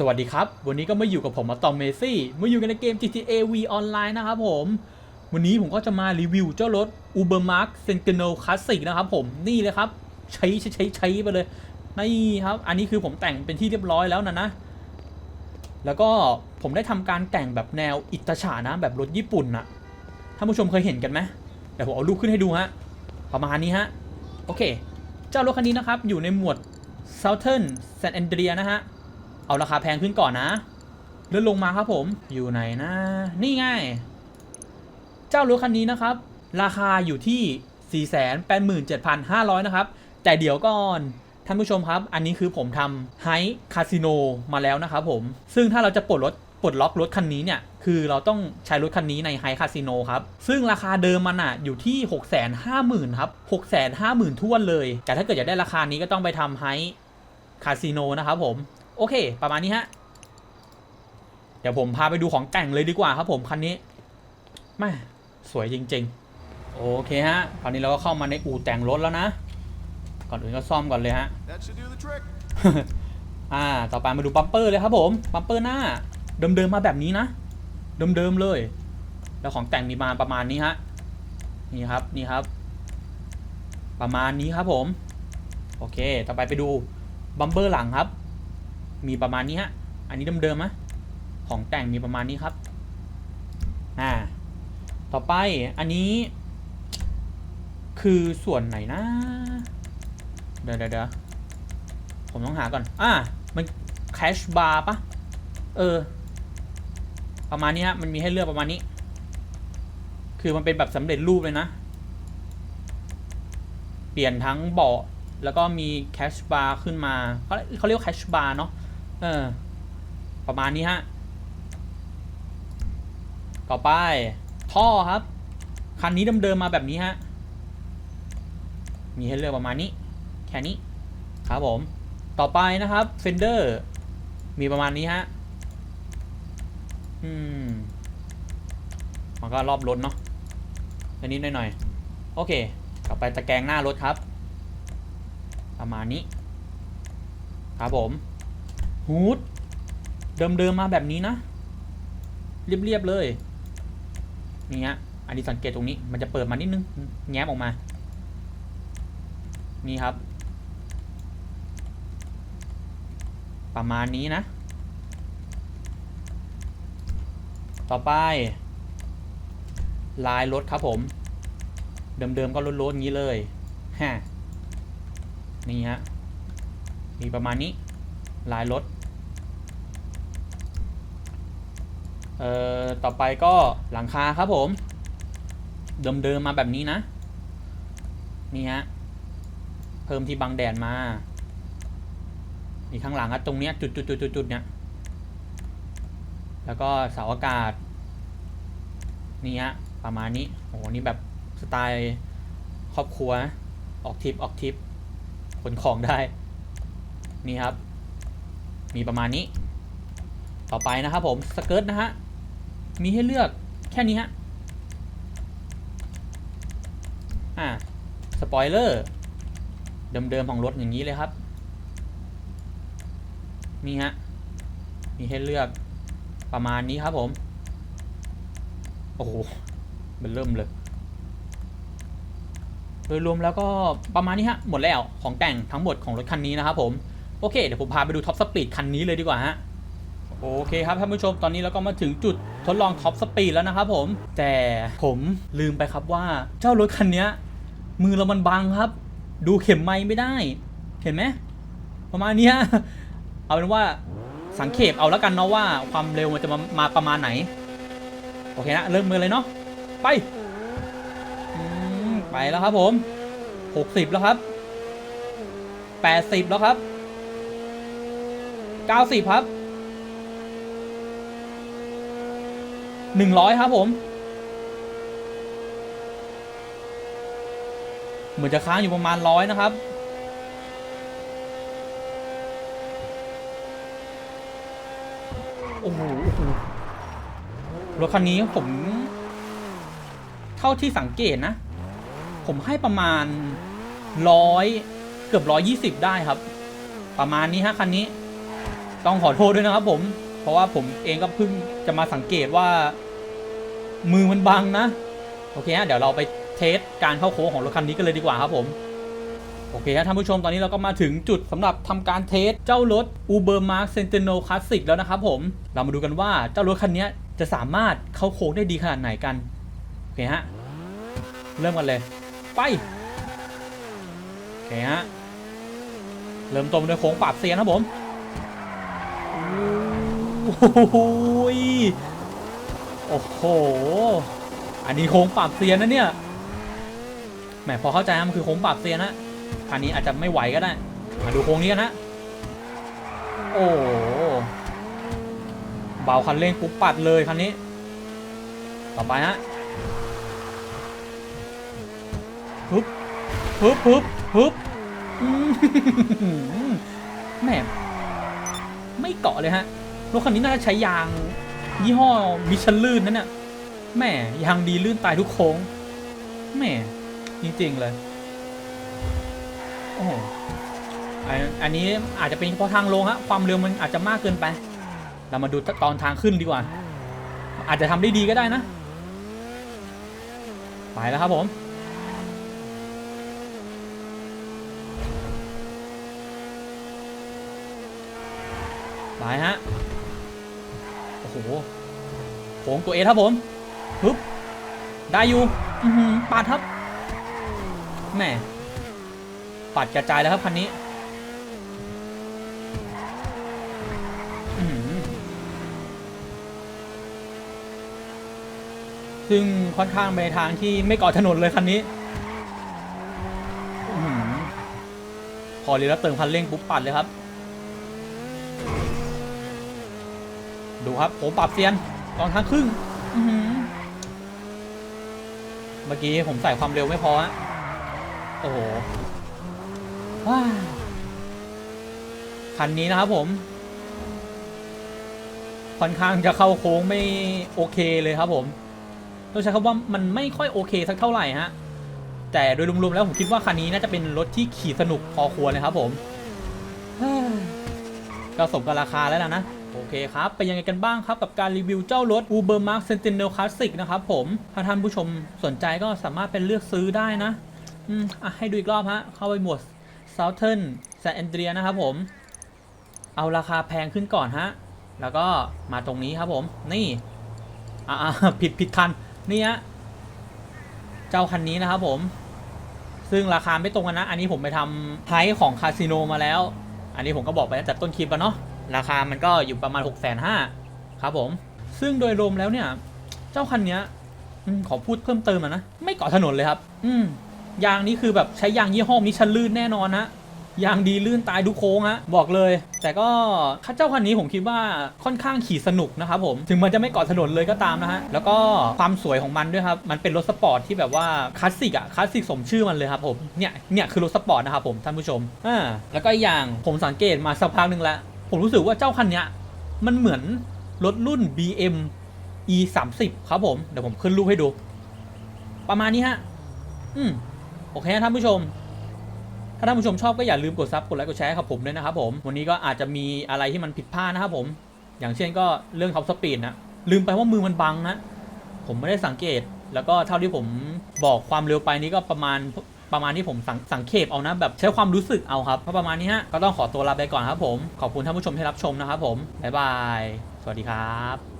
สวัสดีครับ วันนี้ก็มาอยู่กับผมมาตอมเมซี่มาอยู่กันในเกม GTA V Online นะครับผม วันนี้ผมก็จะมารีวิวเจ้ารถ Ubermark Sentinel Classic นะครับผมนี่เลยครับ ใช้ใช้ใช้ใช้ไปเลยนี่ครับ อันนี้คือผมแต่งเป็นที่เรียบร้อยแล้วนะนะ แล้วก็ผมได้ทำการแต่งแบบแนวอิตาฉานะ แบบรถญี่ปุ่นนะท่านผู้ชมเคยเห็นกันไหมเดี๋ยวผมเอารูปขึ้นให้ดูฮะประมาณนี้ฮะโอเค เจ้ารถคันนี้นะครับอยู่ในหมวด Southern San Andreas นะฮะ เอาราคาแพงขึ้นก่อนนะเลื่อนลงมาครับผมอยู่ไหนนะ นี่ไงเจ้ารถคันนี้นะครับ ราคาอยู่ที่ 487,500 นะครับ แต่เดี๋ยวก่อนท่านผู้ชมครับ อันนี้คือผมทำไฮคาสิโนมาแล้วนะครับผม ซึ่งถ้าเราจะปลดรถปลดล็อกรถคันนี้เนี่ย คือเราต้องใช้รถคันนี้ในไฮคาสิโนครับ ซึ่งราคาเดิมมันอะอยู่ที่ 650,000ครับ650,000ท้วนเลย แต่ถ้าเกิดอยากได้ราคานี้ก็ต้องไปทำไฮคาสิโนนะครับผม โอเค ประมาณนี้ฮะ เดี๋ยวผมพาไปดูของแต่งเลยดีกว่าครับผมคันนี้แม่สวยจริง ๆ โอเคฮะคราวนี้เราก็เข้ามาในอู่แต่งรถแล้วนะ ก่อนอื่นก็ซ่อมก่อนเลยฮะ That should do the trick. อ่า ต่อไปมาดูบัมเปอร์เลยครับผมบัมเปอร์หน้า เดิมๆมาแบบนี้นะ เดิมๆเลย แล้วของแต่งมีมาประมาณนี้ฮะ นี่ครับ นี่ครับ ประมาณนี้ครับผม โอเค ต่อไปไปดูบัมเปอร์หลังครับ มีประมาณนี้ฮะ อันนี้เดิมๆนะของแต่งมีประมาณนี้ครับ อ่า ต่อไปอันนี้ คือส่วนไหนนะเดี๋ยวเดี๋ยวเดี๋ยวผมต้องหาก่อน อ่า มันแคชบาร์ปะเออ ประมาณนี้ฮะ มันมีให้เลือกประมาณนี้ คือมันเป็นแบบสำเร็จรูปเลยนะ เปลี่ยนทั้งเบาะแล้วก็มีแคชบาร์ขึ้นมาเขาเขาเรียกแคชบาร์เนาะ เออ ประมาณนี้ฮะ ต่อไป ท่อครับ คันนี้เดิมๆมาแบบนี้ฮะ มีให้เลือกประมาณนี้ แค่นี้ ครับผม ต่อไปนะครับเฟนเดอร์มีประมาณนี้ฮะ อืม มันก็รอบรถเนาะอันนี้หน่อยๆ โอเคต่อไปตะแกรงหน้ารถครับ ประมาณนี้ ครับผม ฮูดเดิมๆมาแบบนี้นะ เรียบๆเลยนี่ฮะอันนี้สังเกตตรงนี้มันจะเปิดมานิดนึง แง้มออกมา นี่ครับ ประมาณนี้นะ ต่อไป ลายรถครับผม เดิมๆก็ลดๆอย่างนี้เลยฮะนี่ฮะ มีประมาณนี้ ลายรถ เอ่อต่อไปก็หลังคาครับผม เดิมๆมาแบบนี้นะ นี่ฮะ เพิ่มที่บังแดดมา มีข้างหลังอะตรงเนี้ยจุดจุดจุดจุดจุดเนี้ยแล้วก็เสาอากาศ นี่ฮะ ประมาณนี้ โอ้โห นี่แบบสไตล์ครอบครัว ออกทริปออกทริปขนของได้ นี่ครับ มีประมาณนี้ต่อไปนะครับผมสเกิร์ตนะฮะ มีให้เลือกแค่นี้ฮะ อ่า สปอยเลอร์ เดิมๆของรถอย่างนี้เลยครับ นี่ฮะ มีให้เลือกประมาณนี้ครับผม โอ้โห มันเริ่มเลย โดยรวมแล้วก็ประมาณนี้ฮะ หมดแล้วของแต่งทั้งหมดของรถคันนี้นะครับผม โอเค เดี๋ยวผมพาไปดูท็อปสปีดคันนี้เลยดีกว่าฮะ โอเคครับท่านผู้ชมตอนนี้เราก็มาถึงจุดทดลองท็อปสปีดแล้วนะครับผม แต่ผมลืมไปครับว่าเจ้ารถคันนี้มือเรามันบังครับ ดูเข็มไม้ไม่ได้ เห็นไหมประมาณนี้เอาเป็นว่าสังเขปเอาแล้วกันเนาะว่าความเร็วมันจะมามาประมาณไหน โอเคนะเริ่มมือเลยเนาะไปไปแล้วครับผมหกสิบแล้วครับแปดสิบแล้วครับเก้าสิบครับ หนึ่งร้อยครับผมเหมือนจะค้างอยู่ประมาณร้อยนะครับ โอ้โหรถคันนี้ผม เท่าที่สังเกตนะ ผมให้ประมาณร้อยเกือบร้อยยี่สิบได้ครับ ประมาณนี้ฮะคันนี้ ต้องขอโทษด้วยนะครับผม เพราะว่าผมเองก็เพิ่งจะมาสังเกตว่า มือมันบังนะ โอเคฮะเดี๋ยวเราไปเทสการเข้าโค้งของรถคันนี้กันเลยดีกว่าครับผมโอเคฮะท่านผู้ชมตอนนี้เราก็มาถึงจุดสำหรับทำการเทสเจ้ารถ Uber Mark Sentinel Classic แล้วนะครับผมเรามาดูกันว่าเจ้ารถคันนี้จะสามารถเข้าโค้งได้ดีขนาดไหนกัน โอเคฮะ เริ่มกันเลย ไป โอเคฮะ เริ่มต้นด้วยโค้งปราบเซียนครับผม โอ้โหยโอ้โห อันนี้โค้งปราบเซียนนะเนี่ย แหมพอเข้าใจนะมันคือโค้งปราบเซียนนะคันนี้อาจจะไม่ไหวก็ได้ มาดูโค้งนี้กันนะโอ้โเบาคันเร่งปุ๊บปัดเลยคันนี้ ต่อไปฮะฮึ๊บฮึ๊บฮึ๊บฮึ๊บแหมไม่เกาะเลยฮะ รถคันนี้น่าจะใช้ยาง ยี่ห้อมิชลื่นนั่นน่ะแหมยางดีลื่นตายทุกโค้งแหมจริงๆเลยโอ้อันอันนี้อาจจะเป็นเฉพาะทางลงฮะความเร็วมันอาจจะมากเกินไป เรามาดูตอนทางขึ้นดีกว่า อาจจะทำได้ดีก็ได้นะ ไปแล้วครับผม ไปฮะ หโค้งตัวเอครับผมปึ๊บได้อยู่อือหือปาดครับแหม่ปัดกระจายแล้วครับคันนี้อื้อหือซึ่งค่อนข้างไปในทางที่ไม่เกาะถนนเลยคันนี้อื้อหือพอเรียแล้วเติมคันเร่งปุ๊บปัดเลยครับ ดูครับ ผมปรับเซียนตอนทางครึ่งอื้อหือเมื่อกี้ผมใส่ความเร็วไม่พอฮะโอ้โหว้าวคันนี้นะครับผม ค่อนข้างจะเข้าโค้งไม่โอเคเลยครับผมต้องใช้คำว่ามันไม่ค่อยโอเคสักเท่าไหร่ฮะ แต่โดยรวมๆแล้วผมคิดว่าคันนี้น่าจะเป็นรถที่ขี่สนุกพอควรเลยครับผมเฮ้ยก็สมกับราคาแล้วนะนะ โอเคครับเป็นยังไงกันบ้างครับกับการรีวิวเจ้ารถ Uber Mark Sentinel Classic นะครับผมถ้าท่านผู้ชมสนใจก็สามารถเป็นเลือกซื้อได้นะอืมอะให้ดูอีกรอบฮะเข้าไปหมวด Southern San Andreas นะครับผมเอาราคาแพงขึ้นก่อนฮะแล้วก็มาตรงนี้ครับผมนี่อ่าผิดผิดคันนี่ฮะเจ้าคันนี้นะครับผมซึ่งราคาไม่ตรงกันนะ อันนี้ผมไปทำไพรส์ของคาสิโนมาแล้ว อันนี้ผมก็บอกไปตั้งแต่ต้นคลิปแล้วเนาะ ราคามันก็อยู่ประมาณ 6 5 0 0 0ครับผม ซึ่งโดยรวมแล้วเนี่ย เจ้าคันเนี้ยอขอพูดเพิ่มเติมนะ ไม่เกาะถนนเลยครับ อืมยางนี้คือแบบใช้ยางยี่ห้อมิชลื่นแน่นอนนะยางดีลื่นตายทุกโค้งฮะบอกเลย แต่ก็ค่าเจ้าคันนี้ผมคิดว่าค่อนข้างขี่สนุกนะครับผมถึงมันจะไม่เกาะถนนเลยก็ตามนะฮะแล้วก็ความสวยของมันด้วยครับมันเป็นรถสปอร์ตที่แบบว่าคลาสสิกอะคลาสสิกสมชื่อมันเลยครับผมเนี่ยเนี่ยคือรถสปอร์ตนะครับผมท่านผู้ชมอ่าแล้วก็อีกอย่างผมสังเกตมาสักพักหนึ่งแล้ว ผมรู้สึกว่าเจ้าคันเนี้ยมันเหมือนรถรุ่น BM E 3 0ครับผม เดี๋ยวผมขึ้นรูปให้ดู ประมาณนี้ฮะ อืม โอเคนะท่านผู้ชม ถ้าท่านผู้ชมชอบก็อย่าลืมกดซับกดไลค์กดแชร์ให้กับผมด้วยนะครับผม วันนี้ก็อาจจะมีอะไรที่มันผิดพลาดนะครับผม อย่างเช่นก็เรื่องท็อปสปีดนะ ลืมไปว่ามือมันบังนะ ผมไม่ได้สังเกต แล้วก็เท่าที่ผมบอกความเร็วไปนี้ก็ประมาณ ประมาณที่ผมสังสังเกตเอานะแบบใช้ความรู้สึกเอาครับก็ประมาณนี้ฮะก็ต้องขอตัวลาไปก่อนครับผมขอบคุณท่านผู้ชมที่รับชมนะครับผมบ๊ายบายสวัสดีครับ